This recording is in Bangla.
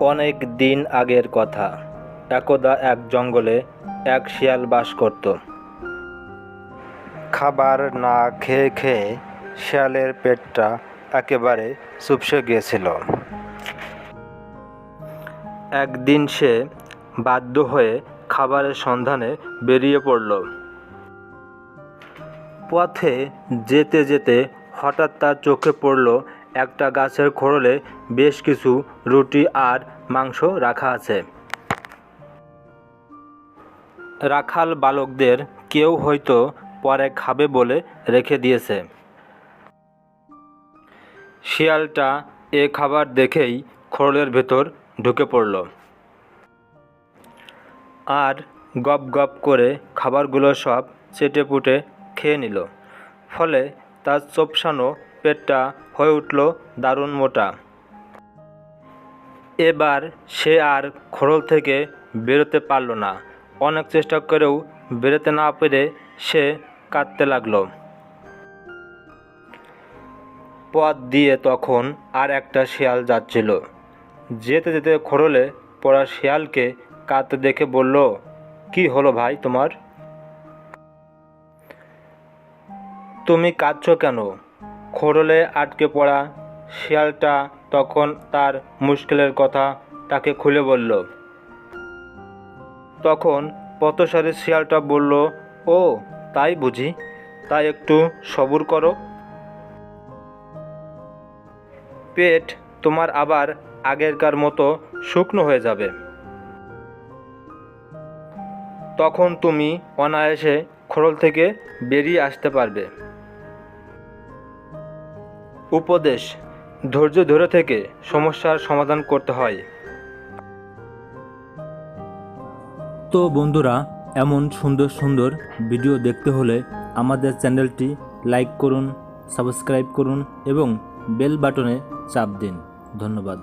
অনেক দিন আগের কথা। একদা এক জঙ্গলে এক শিয়াল বাস করত। খাবার না খেয়ে খেয়ে শিয়ালের পেটটা একেবারে চুপসে গিয়েছিল। একদিন সে বাধ্য হয়ে খাবারের সন্ধানে বেরিয়ে পড়ল। পথে যেতে যেতে হঠাৎ তার চোখে পড়ল একটা গাছের খোড়লে বেশ কিছু রুটি আর মাংস রাখা আছে। রাখাল বালকদের কেউ হয়তো পরে খাবে বলে রেখে দিয়েছে। শিয়ালটা এ খাবার দেখেই খোড়লের ভেতর ঢুকে পড়ল। আর গপ গপ করে খাবারগুলো সব চেটে পুটে খেয়ে নিল। ফলে তার চোপসানো পেটটা হয়ে উঠল দারুণ মোটা। এবার সে আর খোড়ল থেকে বেরোতে পারল না। অনেক চেষ্টা করেও বেরোতে না পেরে সে কাঁদতে লাগল। পথ দিয়ে তখন আর একটা শিয়াল যাচ্ছিল। যেতে যেতে খোড়লে পড়া শিয়ালকে কাঁদতে দেখে বলল, কি হলো ভাই তোমার? তুমি কাঁদছ কেন? খোড়লে আটকে পড়া শিয়ালটা তখন তার মুশকিলের কথা তাকে খুলে বলল। তখন পথসারে শিয়ালটা বলল, ও, তাই বুঝি? তাই একটু সবুর করো? পেট তোমার আবার আগেরকার মতো শুকনো হয়ে যাবে। তখন তুমি অনায়াসে খোড়ল থেকে বেরিয়ে আসতে পারবে। উপদেশ, ধৈর্য ধরে থেকে সমস্যার সমাধান করতে হয়। তো বন্ধুরা, এমন সুন্দর সুন্দর ভিডিও দেখতে হলে আমাদের চ্যানেলটি লাইক করুন, সাবস্ক্রাইব করুন এবং বেল বাটনে চাপ দিন। ধন্যবাদ।